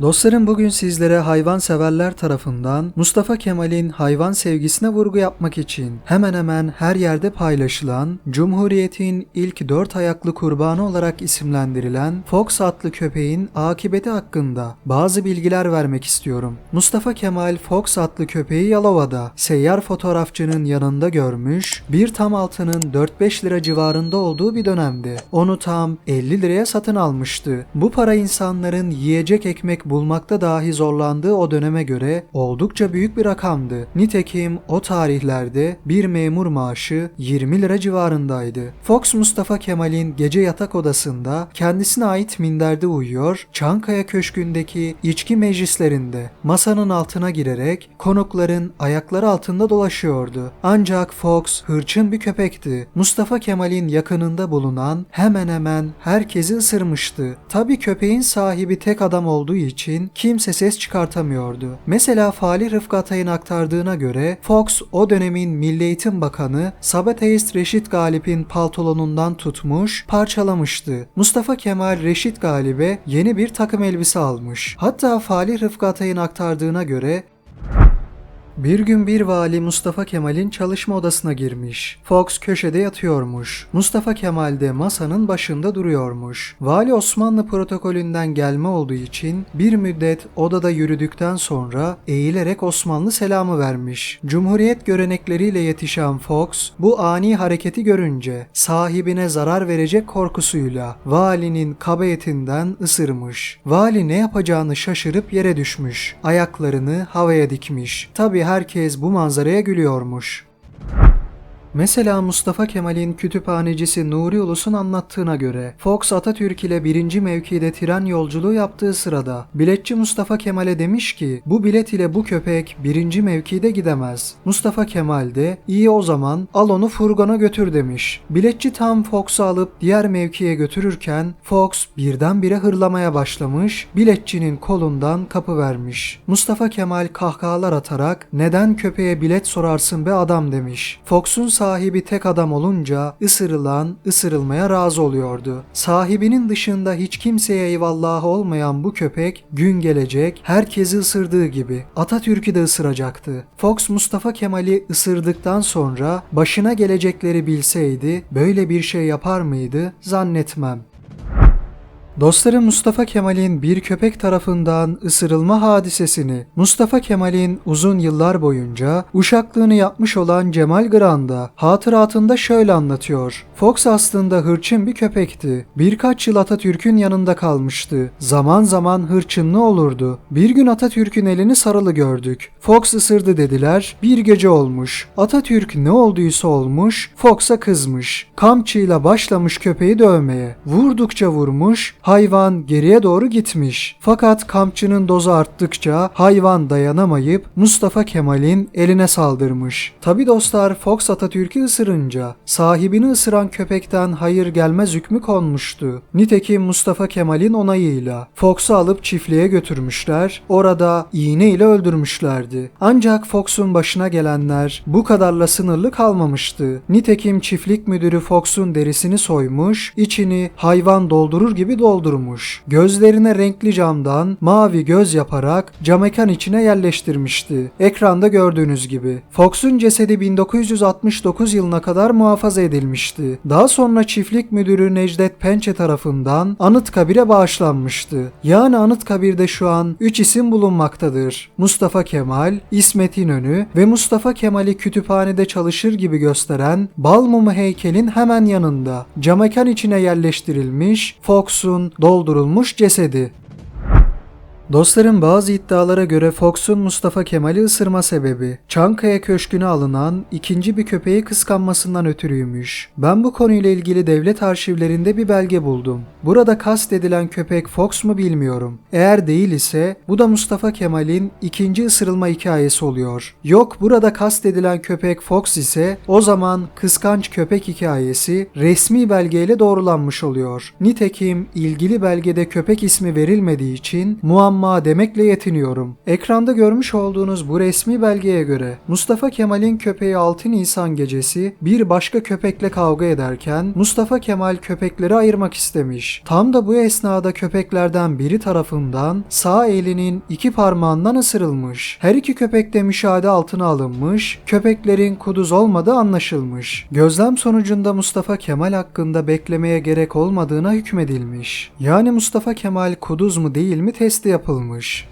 Dostlarım bugün sizlere hayvanseverler tarafından Mustafa Kemal'in hayvan sevgisine vurgu yapmak için hemen hemen her yerde paylaşılan, Cumhuriyet'in ilk dört ayaklı kurbanı olarak isimlendirilen Fox adlı köpeğin akıbeti hakkında bazı bilgiler vermek istiyorum. Mustafa Kemal Fox adlı köpeği Yalova'da seyyar fotoğrafçının yanında görmüş, bir tam altının 4-5 lira civarında olduğu bir dönemde onu tam 50 liraya satın almıştı. Bu para insanların yiyecek ekmek bulmakta dahi zorlandığı o döneme göre oldukça büyük bir rakamdı. Nitekim o tarihlerde bir memur maaşı 20 lira civarındaydı. Fox Mustafa Kemal'in gece yatak odasında kendisine ait minderde uyuyor, Çankaya Köşkü'ndeki içki meclislerinde masanın altına girerek konukların ayakları altında dolaşıyordu. Ancak Fox hırçın bir köpekti. Mustafa Kemal'in yakınında bulunan hemen hemen herkesi ısırmıştı. Tabi köpeğin sahibi tek adam olduğu için kimse ses çıkartamıyordu. Mesela Falih Rıfkı Atay'ın aktardığına göre Fox o dönemin Milli Eğitim Bakanı Sabateist Reşit Galip'in paltolonundan tutmuş, parçalamıştı. Mustafa Kemal Reşit Galip'e yeni bir takım elbise almış. Hatta Falih Rıfkı Atay'ın aktardığına göre bir gün bir vali Mustafa Kemal'in çalışma odasına girmiş. Fox köşede yatıyormuş. Mustafa Kemal de masanın başında duruyormuş. Vali Osmanlı protokolünden gelme olduğu için bir müddet odada yürüdükten sonra eğilerek Osmanlı selamı vermiş. Cumhuriyet görenekleriyle yetişen Fox bu ani hareketi görünce sahibine zarar verecek korkusuyla valinin kaba etinden ısırmış. Vali ne yapacağını şaşırıp yere düşmüş. Ayaklarını havaya dikmiş. Tabi herkes bu manzaraya gülüyormuş. Mesela Mustafa Kemal'in kütüphanecisi Nuri Ulus'un anlattığına göre Fox Atatürk ile birinci mevkide tren yolculuğu yaptığı sırada biletçi Mustafa Kemal'e demiş ki bu bilet ile bu köpek birinci mevkide gidemez. Mustafa Kemal de iyi o zaman al onu furgona götür demiş. Biletçi tam Fox'u alıp diğer mevkiye götürürken Fox birdenbire hırlamaya başlamış biletçinin kolundan kapı vermiş. Mustafa Kemal kahkahalar atarak neden köpeğe bilet sorarsın be adam demiş. Fox'un sahibi tek adam olunca ısırılan ısırılmaya razı oluyordu. Sahibinin dışında hiç kimseye eyvallahı olmayan bu köpek gün gelecek herkesi ısırdığı gibi Atatürk'ü de ısıracaktı. Fox Mustafa Kemal'i ısırdıktan sonra başına gelecekleri bilseydi böyle bir şey yapar mıydı zannetmem. Dostları Mustafa Kemal'in bir köpek tarafından ısırılma hadisesini Mustafa Kemal'in uzun yıllar boyunca uşaklığını yapmış olan Cemal Granda hatıratında şöyle anlatıyor. Fox aslında hırçın bir köpekti. Birkaç yıl Atatürk'ün yanında kalmıştı. Zaman zaman hırçınlı olurdu. Bir gün Atatürk'ün elini sarılı gördük. Fox ısırdı dediler. Bir gece olmuş. Atatürk ne olduysa olmuş. Fox'a kızmış. Kamçıyla başlamış köpeği dövmeye. Vurdukça vurmuş. Hayvan geriye doğru gitmiş. Fakat kampçının dozu arttıkça hayvan dayanamayıp Mustafa Kemal'in eline saldırmış. Tabi dostlar Fox Atatürk'ü ısırınca sahibini ısıran köpekten hayır gelmez hükmü konmuştu. Nitekim Mustafa Kemal'in onayıyla Fox'u alıp çiftliğe götürmüşler. Orada iğne ile öldürmüşlerdi. Ancak Fox'un başına gelenler bu kadarla sınırlı kalmamıştı. Nitekim çiftlik müdürü Fox'un derisini soymuş, içini hayvan doldurur gibi doldurmuş. Gözlerine renkli camdan mavi göz yaparak camekan içine yerleştirmişti. Ekranda gördüğünüz gibi. Fox'un cesedi 1969 yılına kadar muhafaza edilmişti. Daha sonra çiftlik müdürü Necdet Pençe tarafından Anıtkabir'e bağışlanmıştı. Yani Anıtkabir'de şu an 3 isim bulunmaktadır. Mustafa Kemal, İsmet İnönü ve Mustafa Kemal'i kütüphanede çalışır gibi gösteren Balmumu heykelin hemen yanında camekan içine yerleştirilmiş Fox'un doldurulmuş cesedi. Dostların bazı iddialara göre Fox'un Mustafa Kemal'i ısırma sebebi Çankaya Köşkü'ne alınan ikinci bir köpeği kıskanmasından ötürüymüş. Ben bu konuyla ilgili devlet arşivlerinde bir belge buldum. Burada kastedilen köpek Fox mu bilmiyorum. Eğer değil ise bu da Mustafa Kemal'in ikinci ısırılma hikayesi oluyor. Yok burada kastedilen köpek Fox ise o zaman kıskanç köpek hikayesi resmi belgeyle doğrulanmış oluyor. Nitekim ilgili belgede köpek ismi verilmediği için muamma muamma demekle yetiniyorum. Ekranda görmüş olduğunuz bu resmi belgeye göre Mustafa Kemal'in köpeği 6 Nisan gecesi bir başka köpekle kavga ederken Mustafa Kemal köpekleri ayırmak istemiş. Tam da bu esnada köpeklerden biri tarafından sağ elinin iki parmağından ısırılmış. Her iki köpek de müşahede altına alınmış, köpeklerin kuduz olmadığı anlaşılmış. Gözlem sonucunda Mustafa Kemal hakkında beklemeye gerek olmadığına hükmedilmiş. Yani Mustafa Kemal kuduz mu değil mi testi yapılmış.